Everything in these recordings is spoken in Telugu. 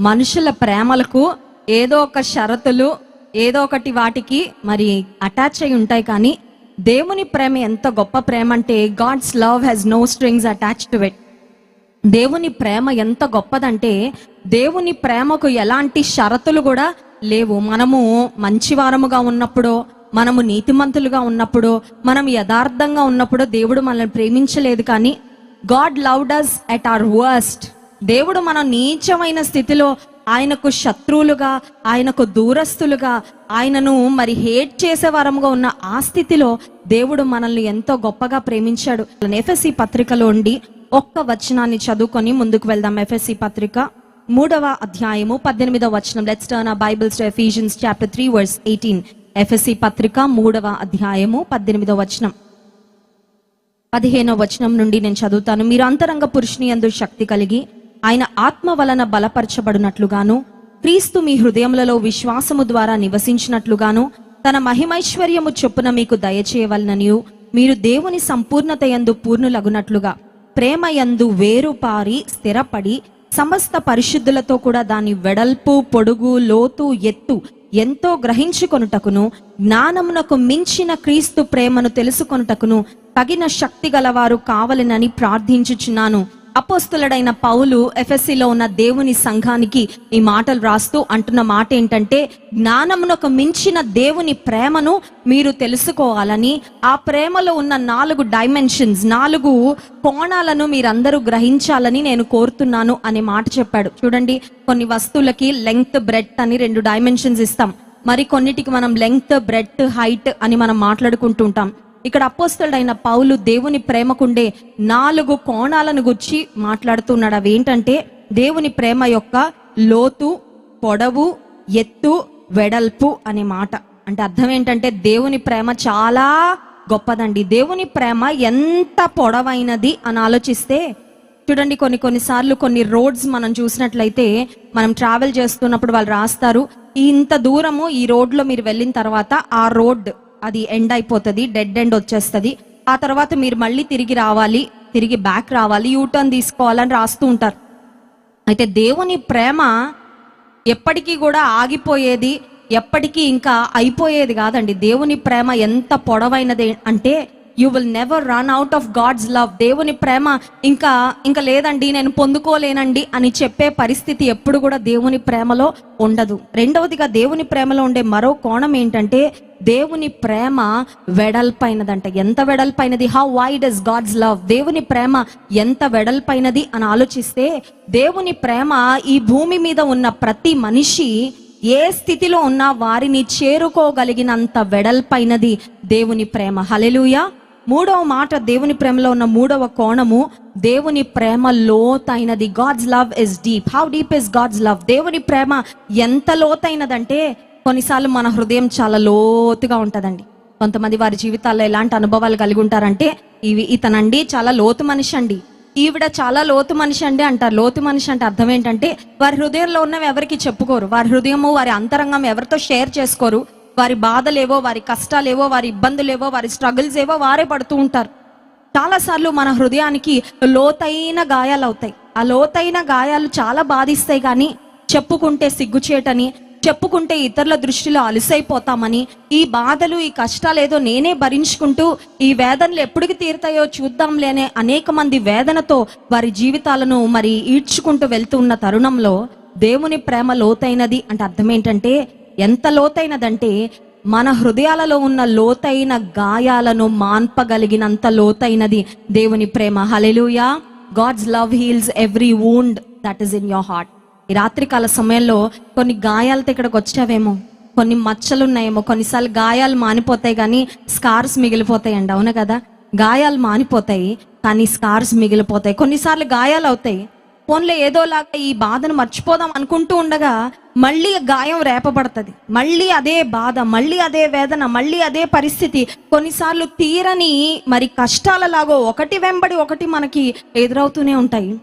మనుషుల ప్రేమలకు ఏదో ఒక షరతులు ఏదో ఒకటి వాటికి మరి అటాచ్ అయి ఉంటాయి కానీ దేవుని ప్రేమ ఎంత గొప్ప ప్రేమ అంటే God's love has no strings attach to it. దేవుని ప్రేమ ఎంత గొప్పదంటే దేవుని ప్రేమకు ఎలాంటి షరతులు కూడా లేవు. మనము మంచివారముగా ఉన్నప్పుడు మనము నీతిమంతులుగా ఉన్నప్పుడు మనం యథార్థంగా ఉన్నప్పుడు దేవుడు మనల్ని ప్రేమించలేదు కానీ God loved us at our worst దేవుడు మనం నీచమైన స్థితిలో ఆయనకు శత్రువులుగా ఆయనకు దూరస్తులుగా ఆయనను మరి హేట్ చేసే వారముగా ఉన్న ఆ స్థితిలో దేవుడు మనల్ని ఎంతో గొప్పగా ప్రేమించాడు. ఎఫ్ఎస్సి పత్రికలో ఉండి ఒక్క వచనాన్ని చదువుకొని ముందుకు వెళ్దాం. ఎఫ్ఎస్సి పత్రిక మూడవ అధ్యాయము పద్దెనిమిదవ వచనం. Let's turn our Bibles to Ephesians chapter three verse eighteen FSC పత్రిక మూడవ అధ్యాయము పద్దెనిమిదవ వచనం. పదిహేనవ వచనం నుండి నేను చదువుతాను. మీరు అంతరంగ పురుషుని యందు శక్తి కలిగి ఆయన ఆత్మ వలన బలపరచబడినట్లుగాను క్రీస్తు మీ హృదయములలో విశ్వాసము ద్వారా నివసించినట్లుగాను తన మహిమైశ్వర్యము చొప్పున మీకు దయచేయవలననియు మీరు దేవుని సంపూర్ణత యందు పూర్ణులగునట్లుగా ప్రేమ యందు వేరుపారి స్థిరపడి సమస్త పరిశుద్ధులతో కూడా దాని వెడల్పు పొడుగు లోతు ఎత్తు ఎంతో గ్రహించుకొనుటకును జ్ఞానమునకు మించిన క్రీస్తు ప్రేమను తెలుసుకొనుటకును తగిన శక్తి గలవారు కావలెనని ప్రార్థించుచున్నాను. అపోస్తులడైన పౌలు ఎఫ్ఎస్సిలో ఉన్న దేవుని సంఘానికి ఈ మాటలు రాస్తూ అంటున్న మాట ఏంటంటే జ్ఞానమునకు మించిన దేవుని ప్రేమను మీరు తెలుసుకోవాలని ఆ ప్రేమలో ఉన్న నాలుగు డైమెన్షన్స్ నాలుగు కోణాలను మీరందరూ గ్రహించాలని నేను కోరుతున్నాను అనే మాట చెప్పాడు. చూడండి కొన్ని వస్తువులకి లెంగ్త్ బ్రెడ్ అని రెండు డైమెన్షన్స్ ఇస్తాం. మరి కొన్నిటికి మనం లెంగ్త్ బ్రెడ్ హైట్ అని మనం మాట్లాడుకుంటుంటాం ఇక్కడ అపోస్తలుడైన పౌలు దేవుని ప్రేమకుండే నాలుగు కోణాలను గుచ్చి మాట్లాడుతున్నాడు. అవి ఏంటంటే దేవుని ప్రేమ యొక్క లోతు పొడవు ఎత్తు వెడల్పు అనే మాట. అంటే అర్థం ఏంటంటే దేవుని ప్రేమ చాలా గొప్పదండి. దేవుని ప్రేమ ఎంత పొడవైనది అని ఆలోచిస్తే చూడండి కొన్ని కొన్నిసార్లు కొన్ని రోడ్స్ మనం చూసినట్లయితే మనం ట్రావెల్ చేస్తున్నప్పుడు వాళ్ళు రాస్తారు. ఇంత దూరము ఈ రోడ్లో మీరు వెళ్ళిన తర్వాత ఆ రోడ్ అది ఎండ్ అయిపోతుంది డెడ్ ఎండ్ వచ్చేస్తుంది. ఆ తర్వాత మీరు మళ్ళీ తిరిగి రావాలి తిరిగి బ్యాక్ రావాలి యూటర్న్ తీసుకోవాలని రాస్తూ ఉంటారు. అయితే దేవుని ప్రేమ ఎప్పటికీ కూడా ఆగిపోయేది ఎప్పటికీ ఇంకా అయిపోయేది కాదండి. దేవుని ప్రేమ ఎంత పొడవైనది అంటే you will never run out of God's love దేవుని ప్రేమ ఇంకా ఇంకా లేదండి నేను పొందుకోలేనండి అని చెప్పే పరిస్థితి ఎప్పుడు కూడా దేవుని ప్రేమలో ఉండదు. రెండవదిగా దేవుని ప్రేమలో ఉండే మరో కోణం ఏంటంటే దేవుని ప్రేమ వెడల్పైనదంట. ఎంత వెడల్పైనది? How wide is God's love దేవుని ప్రేమ ఎంత వెడల్పైనది అని ఆలోచిస్తే దేవుని ప్రేమ ఈ భూమి మీద ఉన్న ప్రతి మనిషి ఏ స్థితిలో ఉన్నా వారిని చేరుకోగలిగినంత వెడల్పైనది దేవుని ప్రేమ. హలెలుయా మూడవ మాట దేవుని ప్రేమలో ఉన్న మూడవ కోణము దేవుని ప్రేమ లోతైనది. God's love is deep how deep is God's love దేవుని ప్రేమ ఎంత లోతైనదంటే కొన్నిసార్లు మన హృదయం చాలా లోతుగా ఉంటుందండి. కొంతమంది వారి జీవితాల్లో ఎలాంటి అనుభవాలు కలిగి ఉంటారంటే ఇవి ఇతనండి చాలా లోతు మనిషి అండి. ఈవిడ చాలా లోతు మనిషి అండి అంటారు. లోతు మనిషి అంటే అర్థం ఏంటంటే వారి హృదయంలో ఉన్నవి ఎవరికి చెప్పుకోరు. వారి హృదయము వారి అంతరంగం ఎవరితో షేర్ చేసుకోరు. వారి బాధలేవో వారి కష్టాలేవో వారి ఇబ్బందులేవో వారి స్ట్రగుల్స్ ఏవో వారే పడుతూ ఉంటారు. చాలాసార్లు మన హృదయానికి లోతైన గాయాలు అవుతాయి ఆ లోతైన గాయాలు చాలా బాధిస్తాయి కానీ చెప్పుకుంటే సిగ్గుచేటని చెప్పుకుంటే ఇతరుల దృష్టిలో అలసైపోతామని ఈ బాధలు ఈ కష్టాలు ఏదో నేనే భరించుకుంటూ ఈ వేదనలు ఎప్పటికి తీరుతాయో చూద్దాంలే అనే అనేక మంది వేదనతో వారి జీవితాలను మరి ఈడ్చుకుంటూ వెళ్తూ ఉన్న తరుణంలో దేవుని ప్రేమ లోతైనది అంటే అర్థం ఏంటంటే ఎంత లోతైనదంటే మన హృదయాలలో ఉన్న లోతైన గాయాలను మాన్పగలిగినంత లోతైనది దేవుని ప్రేమ. Hallelujah God's love heals every wound that is in your heart ఈ రాత్రికాల సమయంలో కొన్ని గాయాలతో ఇక్కడికి వచ్చావేమో కొన్ని మచ్చలు ఉన్నాయేమో కొన్నిసార్లు గాయాలు మానిపోతాయి కానీ స్కార్స్ మిగిలిపోతాయండి అవును కదా? గాయాలు మానిపోతాయి కానీ స్కార్స్ మిగిలిపోతాయి. కొన్నిసార్లు గాయాలు అవుతాయి ఫోన్లో ఏదోలాగా ఈ బాధను మర్చిపోదాం అనుకుంటూ ఉండగా మళ్ళీ గాయం రేపబడుతుంది. మళ్ళీ అదే బాధ మళ్ళీ అదే వేదన మళ్ళీ అదే పరిస్థితి. కొన్నిసార్లు తీరని మరి కష్టాలలాగో ఒకటి వెంబడి ఒకటి మనకి ఎదురవుతూనే ఉంటాయి.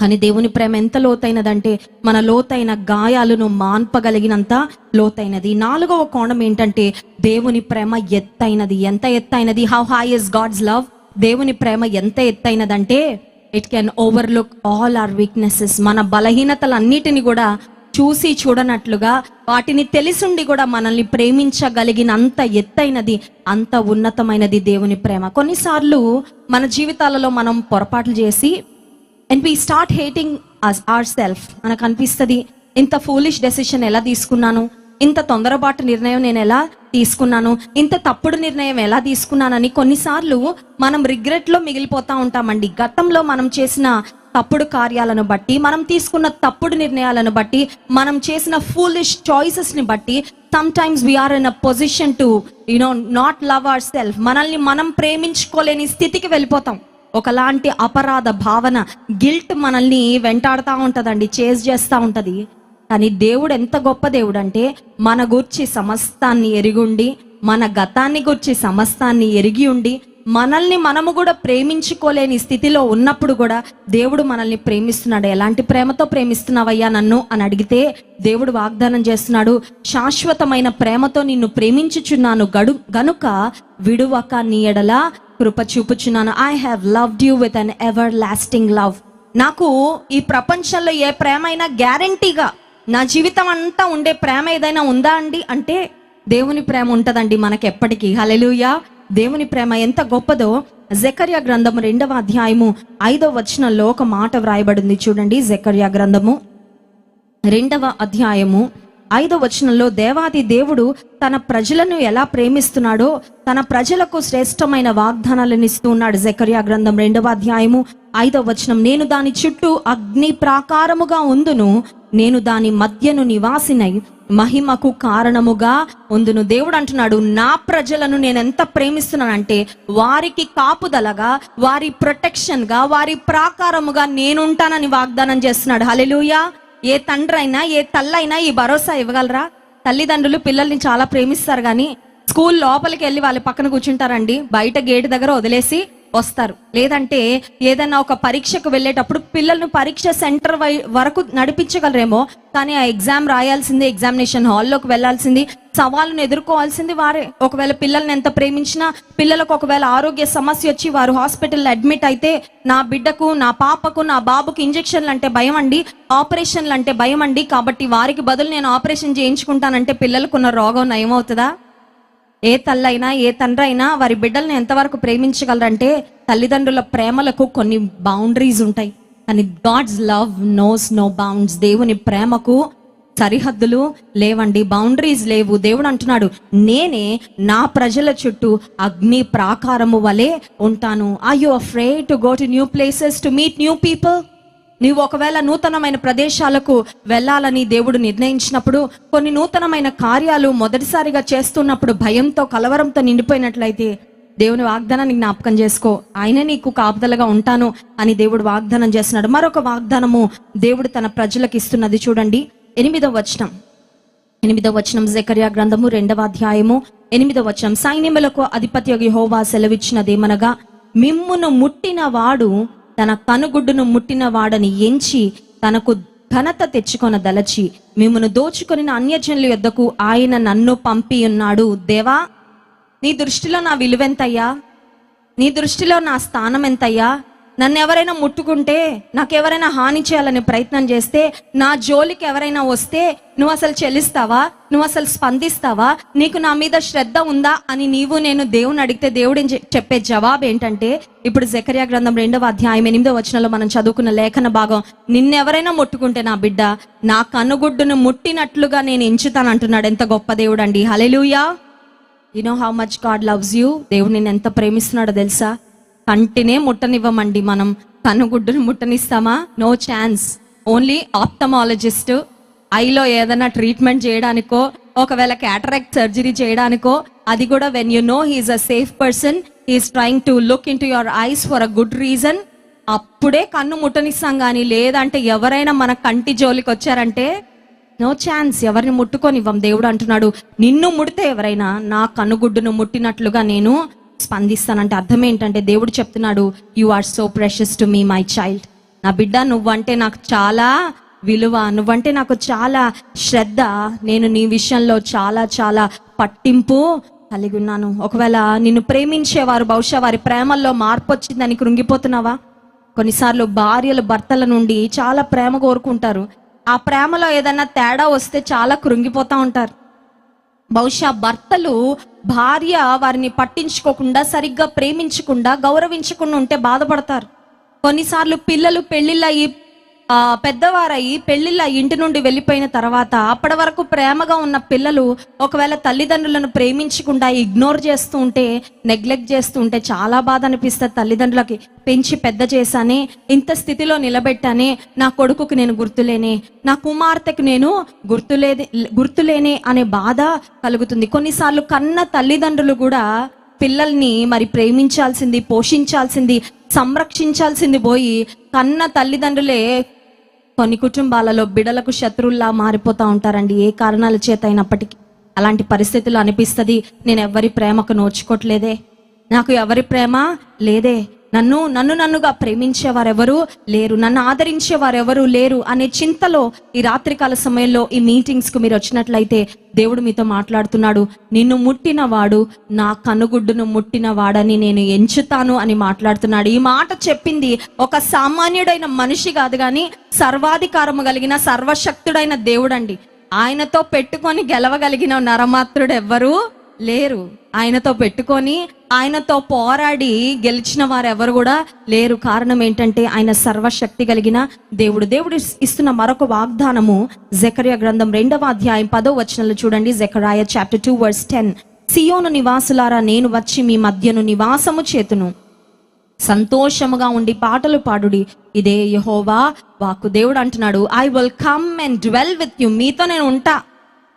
కానీ దేవుని ప్రేమ ఎంత లోతైనదంటే మన లోతైన గాయాలను మాన్పగలిగినంత లోతైనది. నాలుగవ కోణం ఏంటంటే దేవుని ప్రేమ ఎత్తైనది. ఎంత ఎత్తైనది? How high is God's love దేవుని ప్రేమ ఎంత ఎత్తైనదంటే it can overlook all our weaknesses మన బలహీనతలన్నిటిని కూడా చూసి చూడనట్లుగా వాటిని తెలిసుండి కూడా మనల్ని ప్రేమించగలిగిన అంత ఎత్తైనది అంత ఉన్నతమైనది దేవుని ప్రేమ. కొన్నిసార్లు మన జీవితాలలో మనం పొరపాట్లు చేసి and we start hating us our self మనకు అనిపిస్తుంది ఇంత ఫూలిష్ డెసిషన్ ఎలా తీసుకున్నాను? ఇంత తొందరపాటు నిర్ణయం నేను ఎలా తీసుకున్నాను. ఇంత తప్పుడు నిర్ణయం ఎలా తీసుకున్నానని కొన్నిసార్లు మనం రిగ్రెట్లో మిగిలిపోతా ఉంటామండి. గతంలో మనం చేసిన తప్పుడు కార్యాలను బట్టి మనం తీసుకున్న తప్పుడు నిర్ణయాలను బట్టి మనం చేసిన ఫూలిష్ చాయిసెస్ని బట్టి sometimes we are in a position to you know not love our self మనల్ని మనం ప్రేమించుకోలేని స్థితికి వెళ్ళిపోతాం. ఒకలాంటి అపరాధ భావన గిల్ట్ మనల్ని వెంటాడుతూ ఉంటదండి చేజ్ చేస్తూ ఉంటది. కానీ దేవుడు ఎంత గొప్ప దేవుడు అంటే మన గుర్చి సమస్తాన్ని ఎరిగుండి మన గతాన్ని గుర్చి సమస్తాన్ని ఎరిగి ఉండి మనల్ని మనము కూడా ప్రేమించుకోలేని స్థితిలో ఉన్నప్పుడు కూడా దేవుడు మనల్ని ప్రేమిస్తున్నాడు. ఎలాంటి ప్రేమతో ప్రేమిస్తున్నావయ్యా నన్ను అని అడిగితే దేవుడు వాగ్దానం చేస్తున్నాడు శాశ్వతమైన ప్రేమతో నిన్ను ప్రేమించుచున్నాను. గడు గనుక విడువక నీ ఎడల కృప చూపుచున్నాను. I have loved you with an everlasting love నాకు ఈ ప్రపంచంలో ఏ ప్రేమైనా గ్యారంటీగా నా జీవితం అంతా ఉండే ప్రేమ ఏదైనా ఉందా అండి? అంటే దేవుని ప్రేమ ఉంటుందండి మనకి ఎప్పటికీ హలెలుయా దేవుని ప్రేమ ఎంత గొప్పదో. జకర్యా గ్రంథము రెండవ అధ్యాయము ఐదవ వచనంలో ఒక మాట వ్రాయబడింది చూడండి. జకర్యా గ్రంథము రెండవ అధ్యాయము ఐదో వచనంలో దేవాది దేవుడు తన ప్రజలను ఎలా ప్రేమిస్తున్నాడో తన ప్రజలకు శ్రేష్టమైన వాగ్దానాలను ఇస్తూ ఉన్నాడు. జకర్యా గ్రంథం రెండవ అధ్యాయము ఐదవ వచనం. నేను దాని చుట్టూ అగ్ని ప్రాకారముగా ఉందును నేను దాని మధ్యను నివాసినై మహిమకు కారణముగా ఉందును. దేవుడు అంటున్నాడు నా ప్రజలను నేను ఎంత ప్రేమిస్తున్నానంటే వారికి కాపుదలగా వారి ప్రొటెక్షన్గా వారి ప్రాకారముగా నేనుంటానని వాగ్దానం చేస్తున్నాడు. హలెలుయా ఏ తండ్రి అయినా ఏ తల్లైనా ఈ భరోసా ఇవ్వగలరా? తల్లిదండ్రులు పిల్లల్ని చాలా ప్రేమిస్తారు కానీ స్కూల్ లోపలికి వెళ్ళి వాళ్ళ పక్కన కూర్చుంటారండి బయట గేట్ దగ్గర వదిలేసి వస్తారు. లేదంటే ఏదైనా ఒక పరీక్షకు వెళ్ళేటప్పుడు పిల్లల్ని పరీక్ష సెంటర్ వై వరకు నడిపించగలరేమో కానీ ఆ ఎగ్జామ్ రాయాల్సింది ఎగ్జామినేషన్ హాల్లోకి వెళ్ళాల్సింది సవాళ్ళను ఎదుర్కోవాల్సింది వారే. ఒకవేళ పిల్లల్ని ఎంత ప్రేమించినా పిల్లలకు ఒకవేళ ఆరోగ్య సమస్య వచ్చి వారు హాస్పిటల్లో అడ్మిట్ అయితే నా బిడ్డకు నా పాపకు నా బాబుకు ఇంజెక్షన్లు అంటే భయం అండి ఆపరేషన్లు అంటే భయం అండి కాబట్టి వారికి బదులు నేను ఆపరేషన్ చేయించుకుంటానంటే పిల్లలకున్న రోగం నయమవుతుందా? ఏ తల్లైనా ఏ తండ్రి అయినా వారి బిడ్డల్ని ఎంతవరకు ప్రేమించగలరంటే తల్లిదండ్రుల ప్రేమలకు కొన్ని బౌండరీస్ ఉంటాయి. కానీ God's love knows no bounds దేవుని ప్రేమకు సరిహద్దులు లేవండి. బౌండరీస్ లేవు. దేవుడు అంటున్నాడు నేనే నా ప్రజల చుట్టూ అగ్ని ప్రాకారము వలె ఉంటాను. I you afraid to go to new places to meet new people నీవు ఒకవేళ నూతనమైన ప్రదేశాలకు వెళ్ళాలని దేవుడు నిర్ణయించినప్పుడు కొన్ని నూతనమైన కార్యాలు మొదటిసారిగా చేస్తున్నప్పుడు భయంతో కలవరంతో నిండిపోయినట్లయితే దేవుని వాగ్దానాన్ని జ్ఞాపకం చేసుకో. ఆయన నీకు కాపుదలగా ఉంటాను అని దేవుడు వాగ్దానం చేస్తున్నాడు. మరొక వాగ్దానము దేవుడు తన ప్రజలకు ఇస్తున్నది చూడండి. ఎనిమిదవ వచనం. ఎనిమిదవ వచనం జకర్యా గ్రంథము రెండవ అధ్యాయము. ఎనిమిదవ వచనం. సైన్యములకు అధిపతి హోవా సెలవిచ్చినదేమనగా మిమ్మును ముట్టిన వాడు తన కనుగుడ్డును ముట్టిన వాడని ఎంచి తనకు ఘనత తెచ్చుకొన దలచి మిమ్మను దోచుకొని అన్యజనుల యొద్దకు ఆయన నన్ను పంపి ఉన్నాడు దేవా నీ దృష్టిలో నా విలువెంతయ్యా? నీ దృష్టిలో నా స్థానం ఎంతయ్యా నన్ను ఎవరైనా ముట్టుకుంటే నాకు ఎవరైనా హాని చేయాలని ప్రయత్నం చేస్తే నా జోలికి ఎవరైనా వస్తే నువ్వు అసలు చెల్లిస్తావా నువ్వు అసలు స్పందిస్తావా? నీకు నా మీద శ్రద్ధ ఉందా? అని నీవు నేను దేవుని అడిగితే దేవుడు చెప్పే జవాబు ఏంటంటే ఇప్పుడు జకర్యా గ్రంథం రెండవ అధ్యాయం ఎనిమిదో వచనంలో మనం చదువుకున్న లేఖన భాగం నిన్నెవరైనా ముట్టుకుంటే నా బిడ్డ నా కనుగుడ్డును ముట్టినట్లుగా నేను ఎంచుతాను అంటున్నాడు ఎంత గొప్ప దేవుడు అండి. Hallelujah you know how much God loves you దేవుడు నేను ఎంత ప్రేమిస్తున్నాడో తెలుసా? కంటినే ముట్టనివ్వమండి మనం. కన్నుగుడ్డును ముట్టనిస్తామా? No chance. ఓన్లీ ఆప్థమాలజిస్ట్ ఐలో ఏదైనా ట్రీట్మెంట్ చేయడానికో ఒకవేళ క్యాటరాక్ట్ సర్జరీ చేయడానికో అది కూడా when you know he is a safe person he is trying to look into your eyes for a good reason అప్పుడే కన్ను ముట్టనిస్తాం కానీ లేదంటే ఎవరైనా మన కంటి జోలికి వచ్చారంటే నో ఛాన్స్ ఎవరిని ముట్టుకొని ఇవ్వం దేవుడు అంటున్నాడు నిన్ను ముడితే ఎవరైనా నా కన్నుగుడ్డును ముట్టినట్లుగా నేను స్పందిస్తానంటే అర్థం ఏంటంటే దేవుడు చెప్తున్నాడు you are so precious to me my child నా బిడ్డ నువ్వంటే నాకు చాలా విలువ నువ్వంటే నాకు చాలా శ్రద్ధ. నేను నీ విషయంలో చాలా చాలా పట్టింపు కలిగి ఉన్నాను. ఒకవేళ నిన్ను ప్రేమించేవారు బహుశా వారి ప్రేమల్లో మార్పు వచ్చిందని కృంగిపోతున్నావా? కొన్నిసార్లు భార్యలు భర్తల నుండి చాలా ప్రేమ కోరుకుంటారు. ఆ ప్రేమలో ఏదైనా తేడా వస్తే చాలా కృంగిపోతా ఉంటారు. బహుశా భర్తలు భార్య వారిని పట్టించుకోకుండా సరిగ్గా ప్రేమించకుండా గౌరవించకుండా ఉంటే బాధపడతారు. కొన్నిసార్లు పిల్లలు పెళ్ళిళ్ళయి పెద్దవారై పెళ్ళిళ్ళ ఇంటి నుండి వెళ్ళిపోయిన తర్వాత అప్పటి వరకు ప్రేమగా ఉన్న పిల్లలు ఒకవేళ తల్లిదండ్రులను ప్రేమించకుండా ఇగ్నోర్ చేస్తూ ఉంటే నెగ్లెక్ట్ చేస్తూ ఉంటే చాలా బాధ అనిపిస్తుంది తల్లిదండ్రులకి. పెంచి పెద్ద చేశానే ఇంత స్థితిలో నిలబెట్టానే నా కొడుకుకి నేను గుర్తులేనే నా కుమార్తెకు నేను గుర్తులేదే గుర్తులేనే అనే బాధ కలుగుతుంది. కొన్నిసార్లు కన్న తల్లిదండ్రులు కూడా పిల్లల్ని మరి ప్రేమించాల్సింది పోషించాల్సింది సంరక్షించాల్సింది పోయి కన్న తల్లిదండ్రులే కొన్ని కుటుంబాలలో బిడలకు శత్రువుల్లా మారిపోతా ఉంటారండి. ఏ కారణాల చేత అయినప్పటికీ అలాంటి పరిస్థితులు అనిపిస్తుంది. నేను ఎవరి ప్రేమకు నోచుకోవట్లేదే నాకు ఎవరి ప్రేమ లేదే. నన్ను నన్ను నన్నుగా ప్రేమించే వారెవరు లేరు నన్ను ఆదరించేవారెవరు లేరు అనే చింతలో ఈ రాత్రికాల సమయంలో ఈ మీటింగ్స్కు మీరు వచ్చినట్లయితే దేవుడు మీతో మాట్లాడుతున్నాడు. నిన్ను ముట్టినవాడు నా కనుగుడ్డును ముట్టినవాడని నేను ఎంచుతాను అని మాట్లాడుతున్నాడు. ఈ మాట చెప్పింది ఒక సామాన్యుడైన మనిషి కాదు కానీ సర్వాధికారము కలిగిన సర్వశక్తుడైన దేవుడండి. ఆయనతో పెట్టుకొని గెలవగలిగిన నరమాత్రుడు ఎవ్వరూ లేరు. ఆయనతో పెట్టుకొని ఆయనతో పోరాడి గెలిచిన వారు ఎవరు కూడా లేరు. కారణం ఏంటంటే ఆయన సర్వశక్తి కలిగిన దేవుడు. దేవుడు ఇస్తున్న మరొక వాగ్దానము జకర్య గ్రంథం రెండవ అధ్యాయం పదో వచనంలో చూడండి. Zechariah chapter two verse ten సియోను నివాసులారా నేను వచ్చి మీ మధ్యను నివాసము చేతును. సంతోషముగా ఉండి పాటలు పాడుడి. ఇదే యహోవా వాకు దేవుడు అంటున్నాడు. I will come and dwell with you మీతో నేను ఉంటా.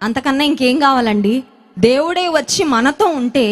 అంతకన్నా ఇంకేం కావాలండి? దేవుడే వచ్చి మనతో ఉంటే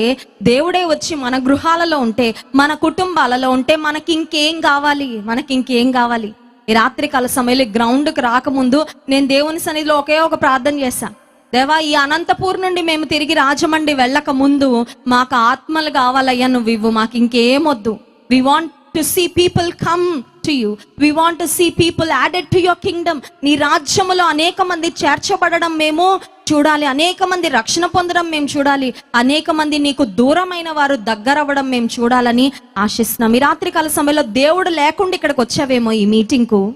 దేవుడే వచ్చి మన గృహాలలో ఉంటే మన కుటుంబాలలో ఉంటే మనకి ఇంకేం కావాలి? మనకి ఇంకేం కావాలి? ఈ రాత్రికాల సమయంలో గ్రౌండ్కి రాకముందు నేను దేవుని సన్నిధిలో ఒకే ఒక ప్రార్థన చేశా. దేవా ఈ అనంతపూర్ నుండి మేము తిరిగి రాజమండ్రి వెళ్ళక ముందు మాకు ఆత్మలు కావాలయ్యా నువ్వు ఇవ్వు మాకు ఇంకేమొద్దు we want to see people come to you we want to see people added to your kingdom నీ రాజ్యములో అనేక మంది చేర్చబడడం మేము చూడాలి. అనేక మంది రక్షణ పొందడం మేము చూడాలి. అనేక మంది నీకు దూరమైన వారు దగ్గర అవ్వడం మేము చూడాలని ఆశిస్తున్నాం. ఈ రాత్రికాల సమయంలో దేవుడు లేకుండా ఇక్కడికి వచ్చావేమో ఈ మీటింగ్కు?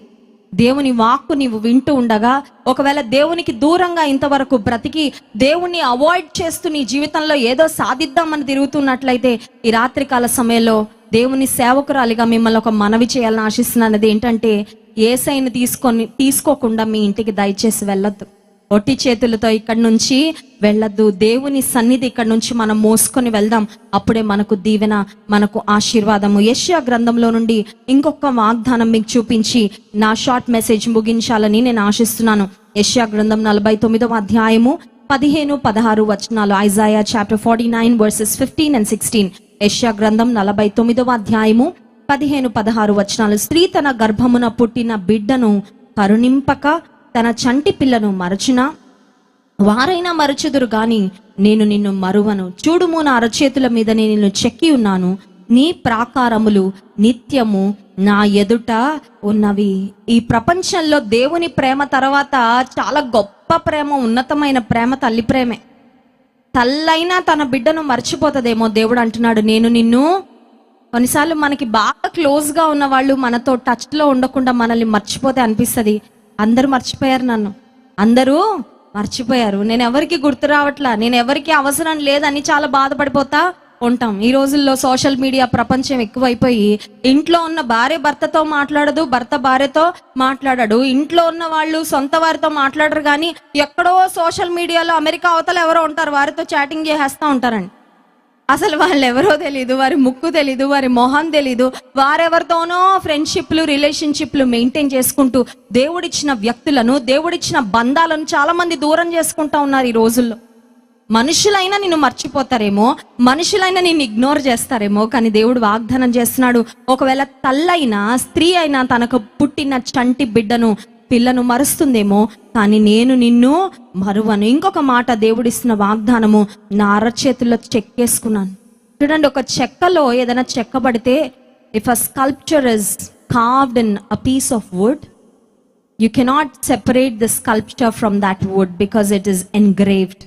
దేవుని వాక్కు నీవు వింటూ ఉండగా ఒకవేళ దేవునికి దూరంగా ఇంతవరకు బ్రతికి దేవుణ్ణి అవాయిడ్ చేస్తూ నీ జీవితంలో ఏదో సాధిద్దామని తిరుగుతున్నట్లయితే ఈ రాత్రికాల సమయంలో దేవుని సేవకురాలిగా మిమ్మల్ని ఒక మనవి చేయాలని ఆశిస్తున్నానది ఏంటంటే ఏసైని తీసుకొని తీసుకోకుండా మీ ఇంటికి దయచేసి వెళ్ళొద్దు. ఒట్టి చేతులతో ఇక్కడి నుంచి వెళ్ళద్దు. దేవుని సన్నిధి ఇక్కడ నుంచి మనం మోసుకొని వెళ్దాం. అప్పుడే మనకు దీవెన మనకు ఆశీర్వాదము. యెషయా గ్రంథంలో నుండి ఇంకొక వాగ్దానం మీకు చూపించి నా షార్ట్ మెసేజ్ ముగించాలని నేను ఆశిస్తున్నాను. యెషయా గ్రంథం నలభై తొమ్మిదవ అధ్యాయము పదిహేను పదహారు వచనాలు. Isaiah chapter forty nine verses fifteen and sixteen. యెషయా గ్రంథం నలభై తొమ్మిదవ అధ్యాయము పదిహేను పదహారు వచనాలు. స్త్రీ తన గర్భమున పుట్టిన బిడ్డను కరుణింపక తన చంటి పిల్లను మరచునా వారైనా మరచుదురు గాని నేను నిన్ను మరువను. చూడుము నా అరచేతుల మీద నేను నిన్ను చెక్కి ఉన్నాను. నీ ప్రాకారములు నిత్యము నా ఎదుట ఉన్నవి. ఈ ప్రపంచంలో దేవుని ప్రేమ తర్వాత చాలా గొప్ప ప్రేమ ఉన్నతమైన ప్రేమ తల్లి ప్రేమే. తల్లైనా తన బిడ్డను మర్చిపోతుందేమో దేవుడు అంటున్నాడు. నేను నిన్ను కొన్నిసార్లు మనకి బాగా క్లోజ్గా ఉన్న వాళ్ళు మనతో టచ్లో ఉండకుండా మనల్ని మర్చిపోతే అనిపిస్తుంది. అందరూ మర్చిపోయారు నన్ను. అందరూ మర్చిపోయారు. నేను ఎవరికి గుర్తు రావట్లా? నేను ఎవరికి అవసరం లేదని చాలా బాధపడిపోతా ఉంటాం. ఈ రోజుల్లో సోషల్ మీడియా ప్రపంచం ఎక్కువైపోయి ఇంట్లో ఉన్న భార్య భర్తతో మాట్లాడదు భర్త భార్యతో మాట్లాడడు. ఇంట్లో ఉన్న వాళ్ళు సొంత వారితో మాట్లాడరు కానీ ఎక్కడో సోషల్ మీడియాలో అమెరికా అవతల ఎవరో ఉంటారు వారితో చాటింగ్ చేసేస్తూ ఉంటారండి. అసలు వాళ్ళు ఎవరో తెలీదు వారి ముక్కు తెలీదు వారి మొహం తెలీదు. వారెవరితోనో ఫ్రెండ్షిప్లు రిలేషన్షిప్లు మెయింటైన్ చేసుకుంటూ దేవుడిచ్చిన వ్యక్తులను దేవుడిచ్చిన బంధాలను చాలా మంది దూరం చేసుకుంటా ఉన్నారు ఈ రోజుల్లో. మనుషులైనా నిన్ను మర్చిపోతారేమో మనుషులైనా నిన్ను ఇగ్నోర్ చేస్తారేమో కానీ దేవుడు వాగ్దానం చేస్తున్నాడు. ఒకవేళ తల్లైనా స్త్రీ అయినా తనకు పుట్టిన చంటి బిడ్డను పిల్లను మరుస్తుందేమో కానీ నేను నిన్ను మరువను. ఇంకొక మాట దేవుడిస్తున్న వాగ్దానము నా అరచేతుల్లో చెక్కేసుకున్నాను. చూడండి ఒక చెక్కలో ఏదైనా చెక్కబడితే if a sculpture is carved in a piece of wood you cannot separate the sculpture from that wood because it is engraved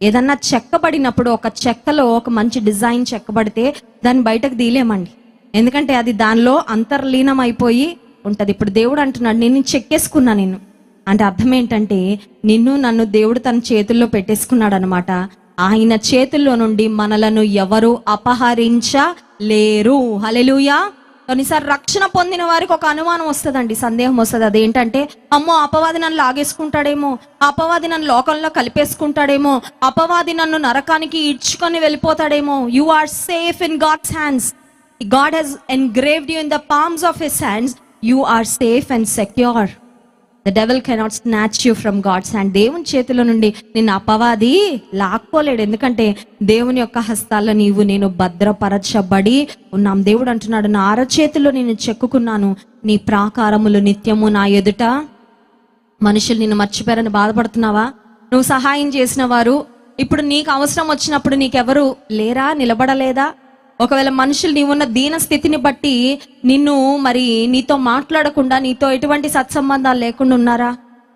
ఏదన్నా చెక్కబడినప్పుడు ఒక చెక్కలో ఒక మంచి డిజైన్ చెక్కబడితే దాన్ని బయటకు తీయలేమండి. ఎందుకంటే అది దానిలో అంతర్లీనం అయిపోయి ఉంటుంది. ఇప్పుడు దేవుడు అంటున్నాడు నేను చెక్కేసుకున్నా నేను అంటే అర్థం ఏంటంటే నిన్ను నన్ను దేవుడు తన చేతుల్లో పెట్టేసుకున్నాడు అనమాట ఆయన చేతుల్లో నుండి మనలను ఎవరు అపహరించలేరు. హలెలుయా కొన్నిసారి రక్షణ పొందిన వారికి ఒక అనుమానం వస్తుందండి సందేహం వస్తుంది. అదేంటంటే అమ్మో అపవాది నన్ను లాగేసుకుంటాడేమో అపవాది నన్ను లోకంలో కలిపేసుకుంటాడేమో అపవాది నన్ను నరకానికి ఇడ్చుకొని వెళ్ళిపోతాడేమో. You are safe in God's hands God has engraved you in the palms of his hands you are safe and secure the devil cannot snatch you from God's and దేవుని చేతిలో నుండి నిన్ను అపవాది లాక్కోలేడు. ఎందుకంటే దేవుని యొక్క హస్తాల్లో నీవు నేను భద్రపరచబడి ఉన్నాం. దేవుడు అంటున్నాడు నా అరచేతిలో నేను చెక్కుకున్నాను. నీ ప్రాకారములు నిత్యము నా ఎదుట. మనుషులు నిన్ను మర్చిపోయారని బాధపడుతున్నావా? నువ్వు సహాయం చేసిన వారు. ఇప్పుడు నీకు అవసరం వచ్చినప్పుడు నీకెవరు లేరా? నిలబడలేదా? ఒకవేళ మనుషులు నీవున్న దీన స్థితిని బట్టి నిన్ను మరి నీతో మాట్లాడకుండా నీతో ఎటువంటి సత్సంబంధాలు లేకుండా ఉన్నారా?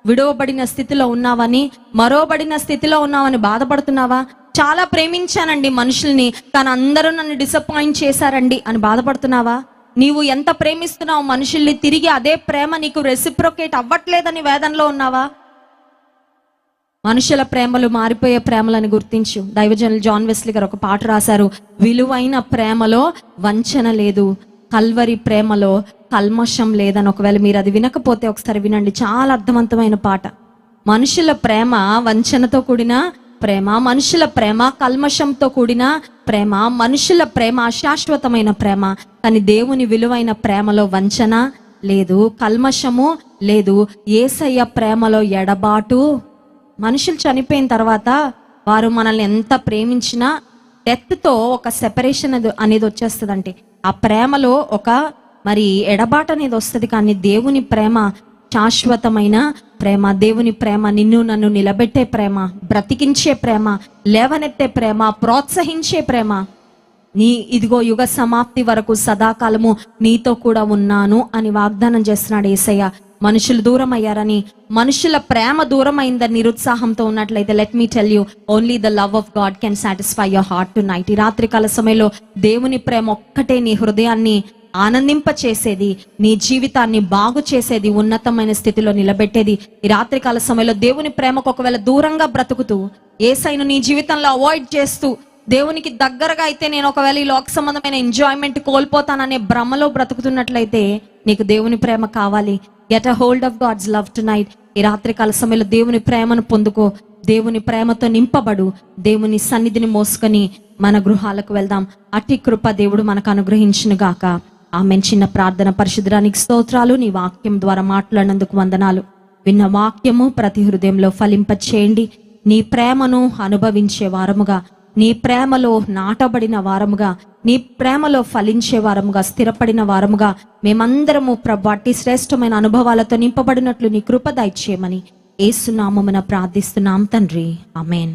విడవబడిన స్థితిలో ఉన్నావని మరోబడిన స్థితిలో ఉన్నావని బాధపడుతున్నావా? చాలా ప్రేమించానండి మనుషుల్ని కానీ అందరూ నన్ను డిసప్పాయింట్ చేశారండి అని బాధపడుతున్నావా? నీవు ఎంత ప్రేమిస్తున్నావు మనుషుల్ని తిరిగి అదే ప్రేమ నీకు రెసిప్రొకేట్ అవ్వట్లేదని వేదనలో ఉన్నావా? మనుషుల ప్రేమలు మారిపోయే ప్రేమలను గుర్తించు. దైవజనులు జాన్ వెస్లీ గారు ఒక పాట రాశారు. విలువైన ప్రేమలో వంచన లేదు. కల్వరి ప్రేమలో కల్మషం లేదని ఒకవేళ మీరు అది వినకపోతే ఒకసారి వినండి. చాలా అర్థవంతమైన పాట. మనుషుల ప్రేమ వంచనతో కూడిన ప్రేమ మనుషుల ప్రేమ కల్మషంతో కూడిన ప్రేమ మనుషుల ప్రేమ అశాశ్వతమైన ప్రేమ. కానీ దేవుని విలువైన ప్రేమలో వంచన లేదు కల్మషము లేదు. ఏసయ్య ప్రేమలో ఎడబాటు మనుషులు చనిపోయిన తర్వాత వారు మనల్ని ఎంత ప్రేమించినా డెత్తో ఒక సెపరేషన్ అనేది వచ్చేస్తుందంటే ఆ ప్రేమలో ఒక మరి ఎడబాట అనేది వస్తుంది. కానీ దేవుని ప్రేమ శాశ్వతమైన ప్రేమ దేవుని ప్రేమ నిన్ను నన్ను నిలబెట్టే ప్రేమ బ్రతికించే ప్రేమ లేవనెత్తే ప్రేమ ప్రోత్సహించే ప్రేమ నీ ఇదిగో యుగ సమాప్తి వరకు సదాకాలము నీతో కూడా ఉన్నాను అని వాగ్దానం చేస్తున్నాడు ఏసయ్య. మనుషులు దూరం అయ్యారని మనుషుల ప్రేమ దూరం అయిందని నిరుత్సాహంతో ఉన్నట్లయితే let me tell you only the love of God can satisfy your heart tonight ఈ రాత్రికాల సమయంలో దేవుని ప్రేమ ఒక్కటే నీ హృదయాన్ని ఆనందింప చేసేది నీ జీవితాన్ని బాగు చేసేది ఉన్నతమైన స్థితిలో నిలబెట్టేది. ఈ రాత్రికాల సమయంలో దేవుని ప్రేమకు ఒకవేళ దూరంగా బ్రతుకుతూ ఏసైను నీ జీవితంలో అవాయిడ్ చేస్తూ దేవునికి దగ్గరగా అయితే నేను ఒకవేళ ఈ లోక సంబంధమైన ఎంజాయ్మెంట్ కోల్పోతాననే భ్రమలో బ్రతుకుతున్నట్లయితే నీకు దేవుని ప్రేమ కావాలి. Get a hold of God's love tonight ఈ రాత్రి కాల సమయంలో దేవుని ప్రేమను పొందుకో. దేవుని ప్రేమతో నింపబడు. దేవుని సన్నిధిని మోసుకొని మన గృహాలకు వెళ్దాం. అటి కృప దేవుడు మనకు అనుగ్రహించును గాక. ఆమె చిన్న ప్రార్థన పరిశుద్ధానికి స్తోత్రాలు. నీ వాక్యం ద్వారా మాట్లాడినందుకు వందనాలు. విన్న వాక్యము ప్రతి హృదయంలో ఫలింప చేయండి నీ ప్రేమను అనుభవించే వారముగా నీ ప్రేమలో నాటబడిన వారముగా నీ ప్రేమలో ఫలించే వారముగా స్థిరపడిన వారముగా మేమందరము ప్రభాటి శ్రేష్టమైన అనుభవాలతో నింపబడినట్లు నీ కృప దయచేయమని ఏసునామమున ప్రార్థిస్తున్నాం తండ్రి. అమేన్